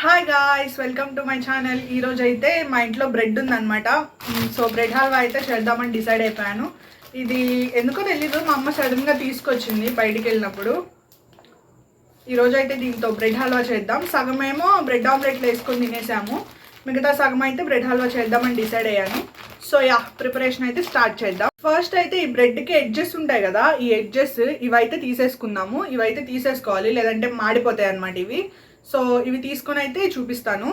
Hi guys welcome to my channel ఈ అయితే మా ఇంట్లో బ్రెడ్ ఉందన్నమాట. సో బ్రెడ్ హల్వా అయితే చేద్దామని డిసైడ్ అయిపోయాను. ఇది ఎందుకో తెలీదు మా అమ్మ సడన్గా తీసుకొచ్చింది బయటికి వెళ్ళినప్పుడు. ఈరోజు అయితే దీంతో బ్రెడ్ హల్వా చేద్దాం. సగం ఏమో బ్రెడ్ ఆమ్లెట్లు వేసుకొని తినేసాము. మిగతా సగం అయితే బ్రెడ్ హల్వా చేద్దామని డిసైడ్ అయ్యాను. సో యా ప్రిపరేషన్ అయితే స్టార్ట్ చేద్దాం. ఫస్ట్ అయితే ఈ బ్రెడ్కి ఎడ్జెస్ ఉంటాయి కదా ఈ ఎడ్జెస్ ఇవైతే తీసేసుకుందాము. ఇవైతే తీసేసుకోవాలి లేదంటే మాడిపోతాయి అనమాట ఇవి. సో ఇవి తీసుకొని అయితే చూపిస్తాను.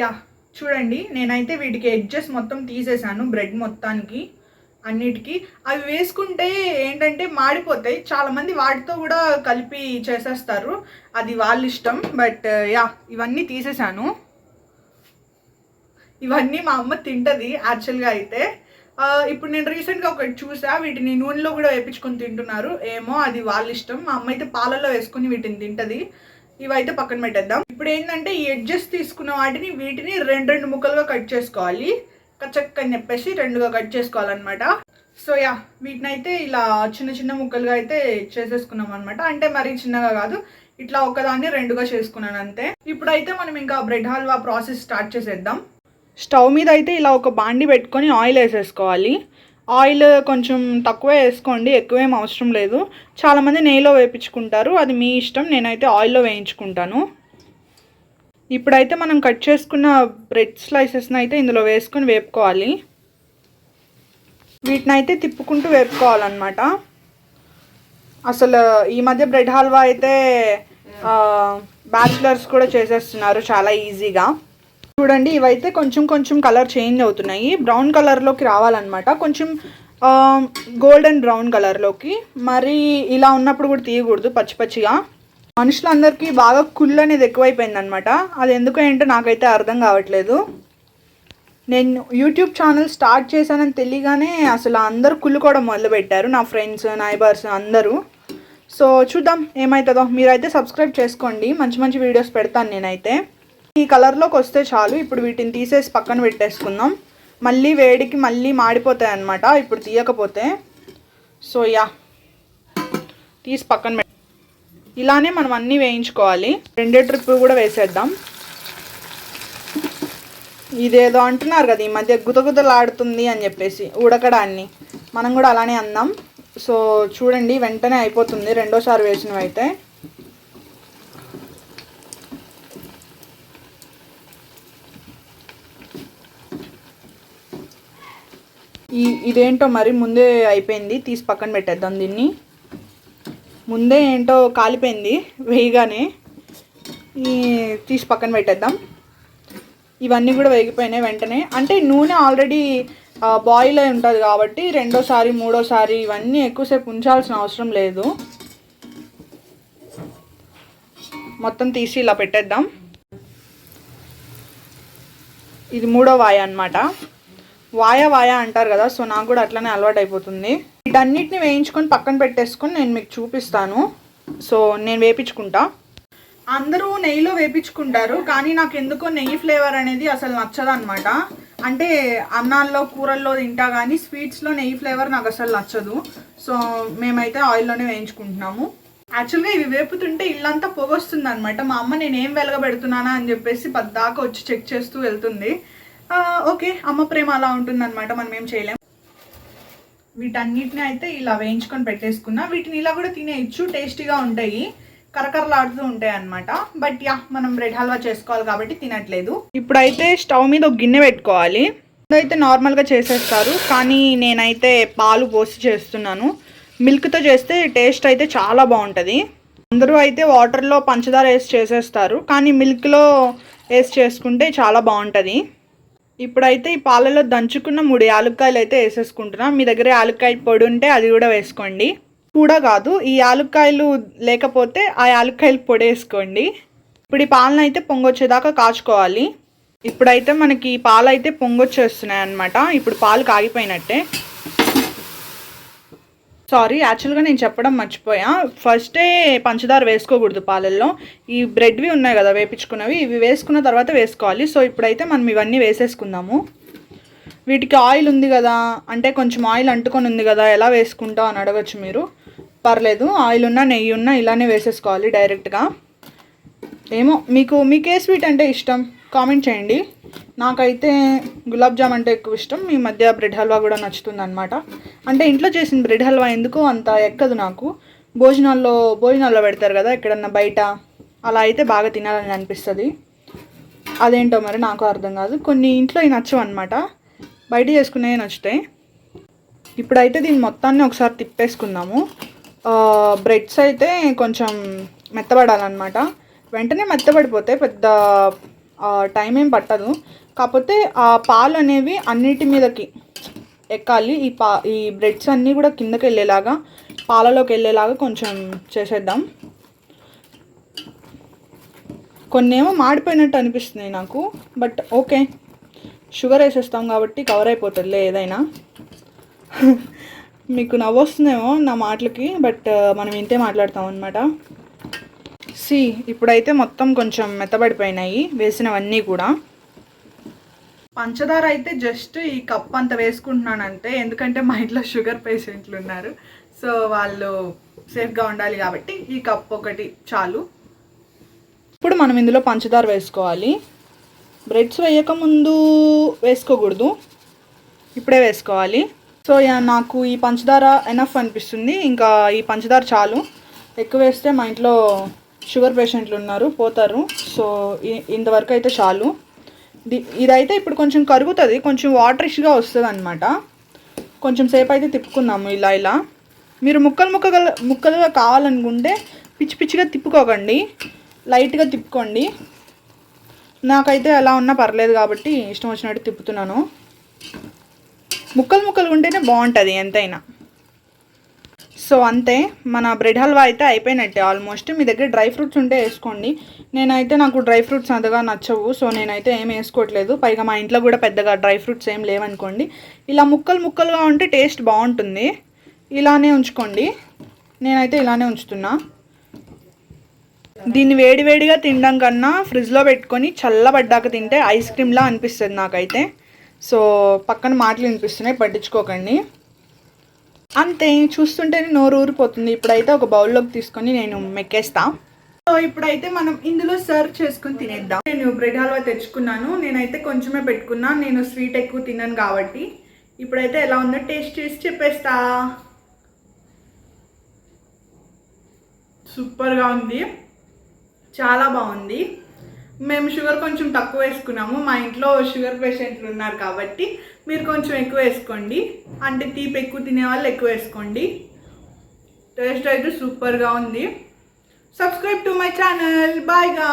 యా చూడండి నేనైతే వీటికి ఎడ్జెస్ మొత్తం తీసేసాను బ్రెడ్ మొత్తానికి అన్నిటికీ. అవి వేసుకుంటే ఏంటంటే మాడిపోతాయి. చాలామంది వాటితో కూడా కలిపి చేసేస్తారు. అది వాళ్ళ ఇష్టం బట్ యా ఇవన్నీ తీసేసాను. ఇవన్నీ మా అమ్మ తింటది యాక్చువల్గా అయితే. ఇప్పుడు నేను రీసెంట్గా ఒకటి చూసా వీటిని నూనెలో కూడా వేపించుకొని తింటున్నారు. ఏమో అది వాళ్ళ ఇష్టం. మా అమ్మ అయితే పాలలో వేసుకొని వీటిని తింటది. ఇవైతే పక్కన పెట్టేద్దాం. ఇప్పుడు ఏంటంటే ఈ ఎడ్జెస్ తీసుకున్న వాటిని వీటిని రెండు రెండు ముక్కలుగా కట్ చేసుకోవాలి. కచక్క అని చెప్పేసి రెండుగా కట్ చేసుకోవాలన్నమాట. సో యా వీటిని అయితే ఇలా చిన్న చిన్న ముక్కలుగా అయితే చేసేసుకున్నాం అనమాట అంటే మరీ చిన్నగా కాదు ఇట్లా ఒకదాన్ని రెండుగా చేసుకున్నాను అంతే. ఇప్పుడైతే మనం ఇంకా బ్రెడ్ హల్వా ప్రాసెస్ స్టార్ట్ చేసేద్దాం. స్టవ్ మీద అయితే ఇలా ఒక బాండి పెట్టుకొని ఆయిల్ వేసేసుకోవాలి. ఆయిల్ కొంచెం తక్కువే వేసుకోండి ఎక్కువేం అవసరం లేదు. చాలామంది నెయ్యిలో వేయించుకుంటారు అది మీ ఇష్టం నేనైతే ఆయిల్లో వేయించుకుంటాను. ఇప్పుడైతే మనం కట్ చేసుకున్న బ్రెడ్ స్లైసెస్ని అయితే ఇందులో వేసుకొని వేపుకోవాలి. వీటిని అయితే తిప్పుకుంటూ వేపుకోవాలన్నమాట. అసలు ఈ మధ్య బ్రెడ్ హల్వా అయితే బ్యాచిలర్స్ కూడా చేసేస్తున్నారు చాలా ఈజీగా. చూడండి ఇవైతే కొంచెం కొంచెం కలర్ చేంజ్ అవుతున్నాయి. బ్రౌన్ కలర్లోకి రావాలన్నమాట. కొంచెం గోల్డెన్ బ్రౌన్ కలర్లోకి మరి ఇలా ఉన్నప్పుడు కూడా తీయకూడదు పచ్చి పచ్చిగా. మనుషులందరికీ బాగా కుళ్ళు అనేది ఎక్కువైపోయింది అనమాట అది ఎందుకు ఏంటో నాకైతే అర్థం కావట్లేదు. నేను యూట్యూబ్ ఛానల్ స్టార్ట్ చేశానని తెలియగానే అసలు అందరూ కుళ్ళుకోవడం మొదలుపెట్టారు. నా ఫ్రెండ్స్ నైబర్స్ అందరూ. సో చూద్దాం ఏమవుతుందో మీరైతే సబ్స్క్రైబ్ చేసుకోండి. మంచి మంచి వీడియోస్ పెడతాను నేనైతే. ఈ కలర్లోకి వస్తే చాలు. ఇప్పుడు వీటిని తీసేసి పక్కన పెట్టేసుకుందాం. మళ్ళీ వేడికి మళ్ళీ మాడిపోతాయి అన్నమాట. ఇప్పుడు తీయకపోతే. So yeah. తీసి పక్కన పెట్ ఇలానే మనం అన్నీ వేయించుకోవాలి. రెండే ట్రిప్ కూడా వేసేద్దాం. ఇదేదో అంటున్నారు కదా ఈ మధ్య గుతగుతలాడుతుంది అని చెప్పేసి ఉడకడాన్ని. మనం కూడా అలానే అందాం సో చూడండి వెంటనే అయిపోతుంది. రెండోసారి వేసినవి అయితే ఈ ఇదేంటో మరి ముందే అయిపోయింది. తీసి పక్కన పెట్టేద్దాం దీన్ని. ముందే ఏంటో కాలిపోయింది వేయగానే. ఈ తీసి పక్కన పెట్టేద్దాం. ఇవన్నీ కూడా వేగిపోయినాయి వెంటనే. అంటే నూనె ఆల్రెడీ బాయిల్ అయి ఉంటుంది కాబట్టి రెండోసారి మూడోసారి ఇవన్నీ ఎక్కువసేపు ఉంచాల్సిన అవసరం లేదు. మొత్తం తీసి ఇలా పెట్టేద్దాం. ఇది మూడో వాయ అన్నమాట. వాయ వాయ అంటారు కదా సో నాకు కూడా అట్లనే అలవాటు అయిపోతుంది వీటన్నిటిని వేయించుకొని పక్కన పెట్టేసుకొని నేను మీకు చూపిస్తాను. సో నేను వేపించుకుంటా. అందరూ నెయ్యిలో వేపించుకుంటారు కానీ నాకు ఎందుకో నెయ్యి ఫ్లేవర్ అనేది అసలు నచ్చదు అనమాట అంటే అన్నాల్లో కూరల్లో తింటా కానీ స్వీట్స్లో నెయ్యి ఫ్లేవర్ నాకు అసలు నచ్చదు. సో మేమైతే ఆయిల్లోనే వేయించుకుంటున్నాము. యాక్చువల్గా ఇవి వేపుతుంటే ఇల్లంతా పొగొస్తుంది అనమాట మా అమ్మ నేను ఏం వెలగబెడుతున్నానా అని చెప్పేసి పద్దాకా వచ్చి చెక్ చేస్తూ వెళ్తుంది. ఓకే అమ్మ ప్రేమ అలా ఉంటుందన్నమాట మనం ఏం చేయలేం. వీటన్నిటిని అయితే ఇలా వేయించుకొని పెట్టేసుకున్నా వీటిని ఇలా కూడా తినేయచ్చు టేస్టీగా ఉంటాయి కరకరలాడుతూ ఉంటాయి అనమాట బట్ యా మనం బ్రెడ్ హల్వా చేసుకోవాలి కాబట్టి తినట్లేదు. ఇప్పుడైతే స్టవ్ మీద ఒక గిన్నె పెట్టుకోవాలి. అయితే నార్మల్గా చేసేస్తారు కానీ నేనైతే పాలు పోసి చేస్తున్నాను. మిల్క్తో చేస్తే టేస్ట్ అయితే చాలా బాగుంటుంది. అందరూ అయితే వాటర్లో పంచదార వేసి చేసేస్తారు కానీ మిల్క్లో వేసి చేసుకుంటే చాలా బాగుంటుంది. ఇప్పుడైతే ఈ పాలలో దంచుకున్న మూడు యాలుక్కాయలు అయితే వేసేసుకుంటున్నాం. మీ దగ్గర యాలుక్కాయ పొడి ఉంటే అది కూడా వేసుకోండి. కూడా కాదు ఈ యాలుక్కాయలు లేకపోతే ఆ యాలుక్కాయలు పొడి వేసుకోండి. ఇప్పుడు ఈ పాలను అయితే పొంగొచ్చేదాకా కాచుకోవాలి. ఇప్పుడైతే మనకి ఈ పాలు అయితే పొంగొచ్చేస్తున్నాయి అనమాట ఇప్పుడు పాలు కాగిపోయినట్టే. సారీ యాక్చువల్గా నేను చెప్పడం మర్చిపోయా. ఫస్టే పంచదార వేసుకోకూడదు పాలల్లో. ఈ బ్రెడ్వి ఉన్నాయి కదా వేపించుకున్నవి ఇవి వేసుకున్న తర్వాత వేసుకోవాలి. సో ఇప్పుడైతే మనం ఇవన్నీ వేసేసుకుందాము. వీటికి ఆయిల్ ఉంది కదా అంటే కొంచెం ఆయిల్ అంటుకొని ఉంది కదా ఎలా వేసుకుంటావు అని అడగచ్చు మీరు. పర్లేదు ఆయిల్ ఉన్నా నెయ్యి ఉన్నా ఇలానే వేసేసుకోవాలి డైరెక్ట్గా ఏమో మీకు మీకు ఏ స్వీట్ అంటే ఇష్టం? కామెంట్ చేయండి. నాకైతే గులాబ్ జామ్ అంటే ఎక్కువ ఇష్టం. ఈ మధ్య బ్రెడ్ హల్వా కూడా నచ్చుతుంది అనమాట అంటే ఇంట్లో చేసిన బ్రెడ్ హల్వా ఎందుకు అంత ఎక్కదు నాకు. భోజనాల్లో భోజనాల్లో పెడతారు కదా ఎక్కడన్నా బయట. అలా అయితే బాగా తినాలని అనిపిస్తుంది. అదేంటో మరి నాకు అర్థం కాదు. కొన్ని ఇంట్లో నచ్చవు అనమాట బయట చేసుకునే నచ్చుతాయి. ఇప్పుడైతే దీన్ని మొత్తాన్ని ఒకసారి తిప్పేసుకుందాము. బ్రెడ్స్ అయితే కొంచెం మెత్తబడాలన్నమాట. వెంటనే మెత్తబడిపోతాయి పెద్ద టైం ఏం పట్టదు. కాకపోతే ఆ పాలు అనేవి అన్నిటి మీదకి ఎక్కాలి. ఈ పా ఈ బ్రెడ్స్ అన్నీ కూడా కిందకి వెళ్ళేలాగా పాలలోకి వెళ్ళేలాగా కొంచెం చేసేద్దాం. కొన్ని ఏమో మాడిపోయినట్టు అనిపిస్తుంది నాకు బట్ ఓకే షుగర్ వేసేస్తాం కాబట్టి కవర్ అయిపోతుందిలే ఏదైనా. మీకు నవ్వొస్తుందేమో నా మాటలకి బట్ మనం ఇంతే మాట్లాడతాం అనమాట సి ఇప్పుడైతే మొత్తం కొంచెం మెత్తబడిపోయినాయి వేసినవన్నీ కూడా. పంచదార అయితే జస్ట్ ఈ కప్ అంత వేసుకుంటున్నాను ఎందుకంటే మా ఇంట్లో షుగర్ పేషెంట్లు ఉన్నారు. సో వాళ్ళు సేఫ్గా ఉండాలి కాబట్టి ఈ కప్ ఒకటి చాలు. ఇప్పుడు మనం ఇందులో పంచదార వేసుకోవాలి. బ్రెడ్స్ వేయక ముందు వేసుకోకూడదు. ఇప్పుడే వేసుకోవాలి. సో నాకు ఈ పంచదార ఎనఫ్ అనిపిస్తుంది. ఇంకా ఈ పంచదార చాలు. ఎక్కువ వేస్తే మా ఇంట్లో షుగర్ పేషెంట్లు ఉన్నారు పోతారు. సో ఇ- ఇంతవరకు అయితే చాలు. ఇదైతే ఇప్పుడు కొంచెం కరుగుతుంది కొంచెం వాటరిష్గా వస్తుంది అనమాట కొంచెం సేపు అయితే తిప్పుకుందాము ఇలా ఇలా. మీరు ముక్కలు ముక్కగల ముక్కలుగా కావాలనుకుంటే పిచ్చి పిచ్చిగా తిప్పుకోకండి. లైట్గా తిప్పుకోండి. నాకైతే ఎలా ఉన్నా పర్లేదు కాబట్టి ఇష్టం వచ్చినట్టు తిప్పుతున్నాను. ముక్కలు ముక్కలు ఉంటేనే బాగుంటుంది ఎంతైనా. సో అంతే మన బ్రెడ్ హల్వా అయితే అయిపోయినట్టే ఆల్మోస్ట్. మీ దగ్గర డ్రై ఫ్రూట్స్ ఉంటే వేసుకోండి. నేనైతే నాకు డ్రై ఫ్రూట్స్ అంతగా నచ్చవు సో నేనైతే ఏం వేసుకోవట్లేదు. పైగా మా ఇంట్లో కూడా పెద్దగా డ్రై ఫ్రూట్స్ ఏం లేవనుకోండి. ఇలా ముక్కలు ముక్కలుగా ఉంటే టేస్ట్ బాగుంటుంది. ఇలానే ఉంచుకోండి. నేనైతే ఇలానే ఉంచుతున్నా. దీన్ని వేడివేడిగా తినడం కన్నా ఫ్రిడ్జ్లో పెట్టుకొని చల్లబడ్డాక తింటే ఐస్ క్రీమ్లా అనిపిస్తుంది నాకైతే. సో పక్కన మాటలు వినిపిస్తున్నాయి పట్టించుకోకండి. అంతే చూస్తుంటేనే నోరు ఊరిపోతుంది. ఇప్పుడైతే ఒక బౌల్లోకి తీసుకొని నేను మెక్కేస్తా. సో ఇప్పుడైతే మనం ఇందులో సర్వ్ చేసుకుని తినేద్దాం. నేను బ్రెడ్ హల్వా తెచ్చుకున్నాను. నేనైతే కొంచెమే పెట్టుకున్నా. నేను స్వీట్ ఎక్కువ తిన్నాను కాబట్టి. ఇప్పుడైతే ఎలా ఉందో టేస్ట్ చేసి చెప్పేస్తా. సూపర్గా ఉంది. చాలా బాగుంది. మేము షుగర్ కొంచెం తక్కువ వేసుకున్నాము. మా ఇంట్లో షుగర్ పేషెంట్లు ఉన్నారు కాబట్టి మీరు కొంచెం ఎక్కువ వేసుకోండి. అంటే తీపి ఎక్కువ తినే వాళ్ళు ఎక్కువ వేసుకోండి. టేస్ట్ అయితే సూపర్గా ఉంది. Subscribe to my channel బాయ్గా